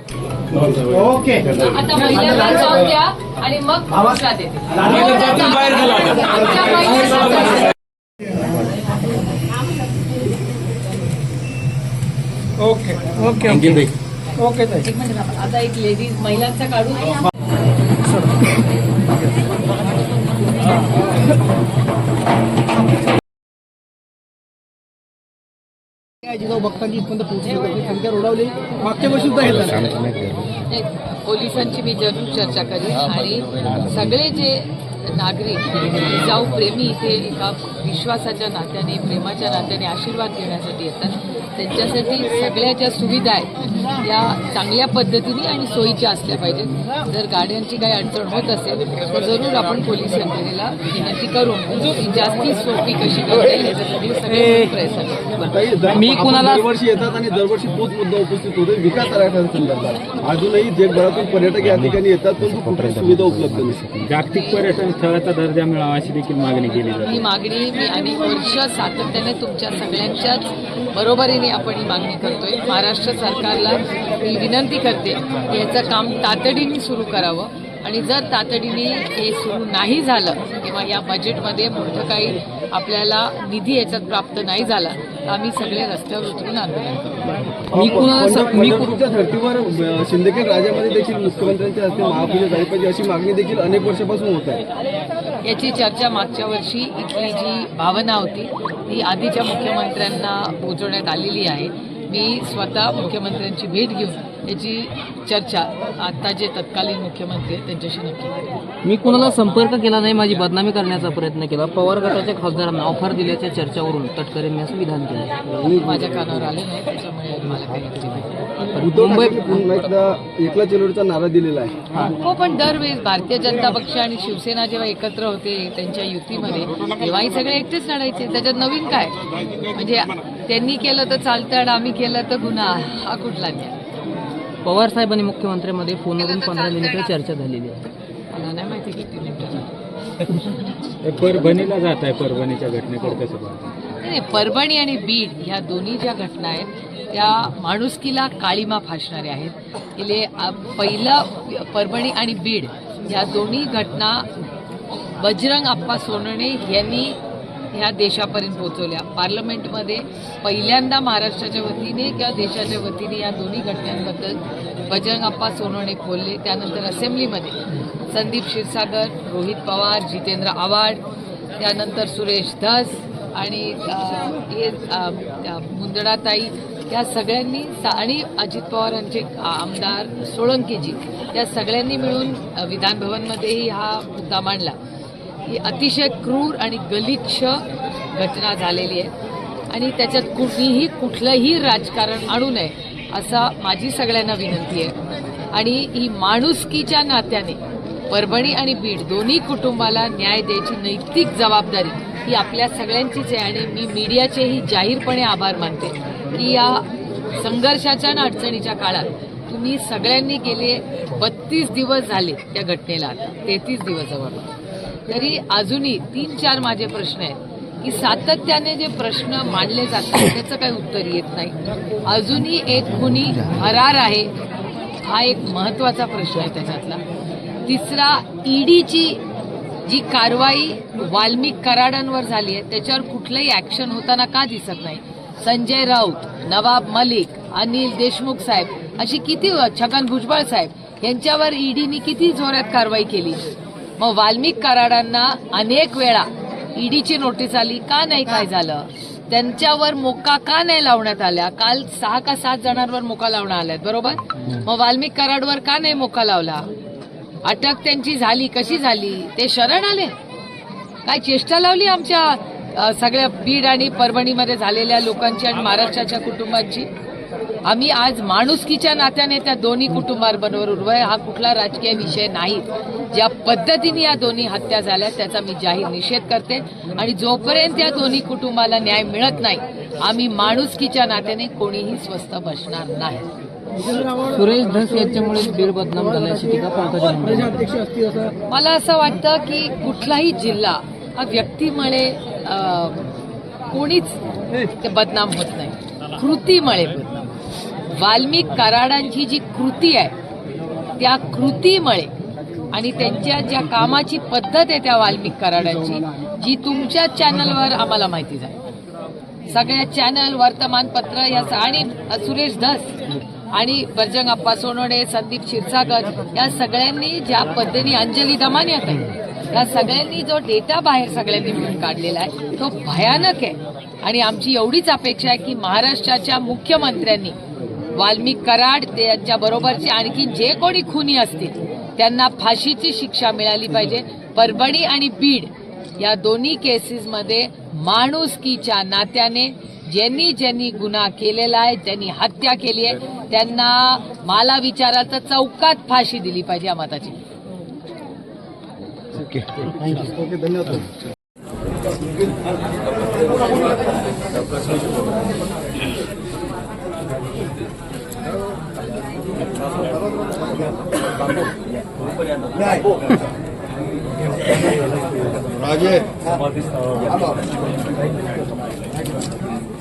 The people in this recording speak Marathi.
ओके. आता महिलांना जाऊन द्या आणि मग पुरुषला देते. आमच्या महिला ओके. ओके ओके ओके ताई. एक मिनिट थांबा. आता एक लेडीज महिलांचा काढून जिजाऊ भक्तांची इथपर्यंत पोहोचली. होती संख्या रोडवली मागच्या वर्षी सुद्धा पोलिसांची मी जरूर चर्चा करीन. आणि सगळे जे नागरिक जाऊ प्रेमी इथे एका विश्वासाच्या नात्याने प्रेमाच्या नात्याने आशीर्वाद घेण्यासाठी येतात. त्यांच्यासाठी सगळ्या ज्या सुविधा आहेत या चांगल्या पद्धतीने आणि सोयीच्या असल्या पाहिजेत. जर गाड्यांची काही अडचण होत असेल तर जरूर आपण पोलीस यंत्रणेला विनंती करून ती जास्ती सोपी कशी करता येईल याच्यासाठी सगळे प्रयत्न. मी कुणाला दरवर्षी येतात आणि दरवर्षी तोच मुद्दा उपस्थित होतो विकास संदर्भात. अजूनही जगभरातून पर्यटक या ठिकाणी येतात परंतु कुठली सुविधा उपलब्ध नसते जागतिक पर्यटन स्थळाचा दर्जा मिळावा अशी देखील मागणी केली जाते. ही मागणी मी अनेक वर्ष सातत्याने तुमच्या सगळ्यांच्याच बरोबरीने आपण ही मागणी करतोय. महाराष्ट्र सरकारला मी विनंती करते की याचं काम तातडीने सुरू करावं आणि जर तातडीने हे सुरू नाही झालं किंवा या बजेटमध्ये मोठं काही आपल्याला निधी याच्यात प्राप्त नाही झाला तर आम्ही सगळे रस्त्यावर उतरून आंदोलन करू मी कुणाला स- मी कु- पंढरपूरच्या धर्तीवर शिंदखेड राज्यामध्ये देखील मुख्यमंत्र्यांच्या हस्ते महापूजा झाली पाहिजे अशी मागणी देखील अनेक वर्षापासून होत आहे. याची चर्चा मागच्या वर्षी इथली जी भावना होती ती आधीच्या मुख्यमंत्र्यांना पोहोचवण्यात आलेली आहे. मी स्वतः मुख्यमंत्र्यांची भेट घेऊन याची चर्चा आता जे तत्कालीन मुख्यमंत्री आहेत त्यांच्याशी नक्की मी कुणाला संपर्क केला नाही माझी बदनामी करण्याचा प्रयत्न केला. पवार गटाच्या खासदारांना ऑफर दिल्याच्या चर्चावरून तटकरेंनी असं विधान केलं. माझ्या कानावर आले नाही त्याच्यामुळे मला काही नाही. मुंबई एकला चलोडचा नारा दिलेला आहे. हो. पण दरवेळेस भारतीय जनता पक्ष आणि शिवसेना जेव्हा एकत्र होते त्यांच्या युतीमध्ये तेव्हाही सगळे एकटेच लढायचे. त्याच्यात नवीन काय? म्हणजे त्यांनी केलं तर चालतं आणि आम्ही केलं तर गुन्हा. हा कुठला न्याय? पवार साहेबांनी मुख्यमंत्र्यांमध्ये फोनवरून पंधरा मिनिटं चर्चा झालेली आहे. मला नाही माहिती किती मिनिटं झाली. परभणीला जात आहे परभणीच्या घटनेकडे कसं नाही परभणी आणि बीड ह्या दोन्ही ज्या घटना आहेत त्या माणुसकीला काळीमा फासणाऱ्या आहेत. गेले पहिलं परभणी आणि बीड ह्या दोन्ही घटना बजरंग अप्पा सोनवणे यांनी ह्या देशापर्यंत पोहोचवल्या. पार्लमेंटमध्ये पहिल्यांदा महाराष्ट्राच्या वतीने किंवा देशाच्या वतीने या दोन्ही घटनांबद्दल बजरंग अप्पा सोनवणे खोलले. त्यानंतर असेंब्लीमध्ये संदीप क्षीरसागर रोहित पवार जितेंद्र आव्हाड त्यानंतर सुरेश धस आणि हे त्या मुंदडाताई या सगळ्यांनी सा- आणि अजित पवार यांचे आमदार सोळंकेजी या सगळ्यांनी मिळून विधानभवनमध्येही हा मुद्दा मांडला. ही अतिशय क्रूर आणि गलिच्छ घटना झालेली आहे. आणि त्याच्यात कुणीही कुठलंही राजकारण आणू नये असा माझी सगळ्यांना विनंती आहे. आणि ही माणुसकीच्या नात्याने परभणी आणि बीड दोन्ही कुटुंबाला न्याय द्यायची नैतिक जबाबदारी ही आपल्या सगळ्यांचीच आहे आणि मी मीडियाचेही जाहीरपणे आभार मानते की या संघर्षाच्या आणि अडचणीच्या काळात तुम्ही सगळ्यांनी गेले बत्तीस दिवस झाले त्या घटनेला आता. तेहतीस दिवस जवळपास. तरी अजूनही तीन चार माझे प्रश्न आहेत. की सातत्याने जे प्रश्न मांडले जातात त्याचं काही उत्तर येत नाही. अजूनही एक खुनी फरार आहे. हा एक महत्त्वाचा प्रश्न आहे त्याच्यातला. तिसरा ईडीची जी कारवाई वाल्मिक कराडांवर झाली आहे त्याच्यावर कुठलंही ॲक्शन होताना का दिसत नाही? संजय राऊत नवाब मलिक अनिल देशमुख साहेब अशी किती छगन भुजबळ साहेब यांच्यावर ईडीने किती जोरात कारवाई केली? मग वाल्मिक कराडांना अनेक वेळा ईडीची नोटीस आली का नाही काय झालं? त्यांच्यावर मोका का नाही लावण्यात आल्या? काल सहा का सात जणांवर मोका लावण्यात आल्यात बरोबर? मग वाल्मिक कराडवर का नाही मोका लावला? अटक त्यांची झाली कशी झाली? ते शरण आले. काय चेष्टा लावली आमच्या सगळ्या बीड आणि परभणीमध्ये झालेल्या लोकांची आणि महाराष्ट्राच्या कुटुंबांची? आम्ही आज माणुसकीच्या नात्याने त्या दोन्ही कुटुंबांबरोबर उभं आहे. हा कुठला राजकीय विषय नाही. ज्या पद्धतीने या दोन्ही हत्या झाल्या त्याचा मी जाहीर निषेध करते. आणि जोपर्यंत या दोन्ही कुटुंबाला न्याय मिळत नाही आम्ही माणुसकीच्या नात्याने कोणीही स्वस्त बसणार नाही. सुरेश धस यांच्यामुळे टीका पंकजा मला असं वाटतं की कुठलाही जिल्हा हा व्यक्तीमुळे कोणीच ते बदनाम होत नाही. कृतीमुळे वाल्मिक कराडांची जी कृती आहे त्या कृतीमुळे आणि त्यांच्या ज्या कामाची पद्धत आहे त्या वाल्मिक कराडांची जी तुमच्या चॅनलवर आम्हाला माहिती झाली. सगळ्या चॅनल वर्तमानपत्र या आणि सुरेश धस आणि बर्जंग अप्पा सोनोडे संदीप क्षीरसागर या सगळ्यांनी ज्या पद्धतीने अंजली दमानी आता या सगळ्यांनी जो डेटा बाहेर सगळ्यांनी मिळून काढलेला आहे तो भयानक आहे. आणि आमची एवढीच अपेक्षा आहे की महाराष्ट्राच्या मुख्यमंत्र्यांनी वाल्मिक कराड त्यांच्या बरोबरचे आणखी जे कोणी खुनी असतील त्यांना फाशीची शिक्षा मिळाली पाहिजे. परभणी आणि बीड या दोन्ही केसेसमध्ये माणुसकीच्या नात्याने ज्यांनी ज्यांनी गुन्हा केलेला आहे ज्यांनी हत्या केली आहे त्यांना मला विचाराचं चौकात फाशी दिली पाहिजे या मताची. धन्यवाद. राजे.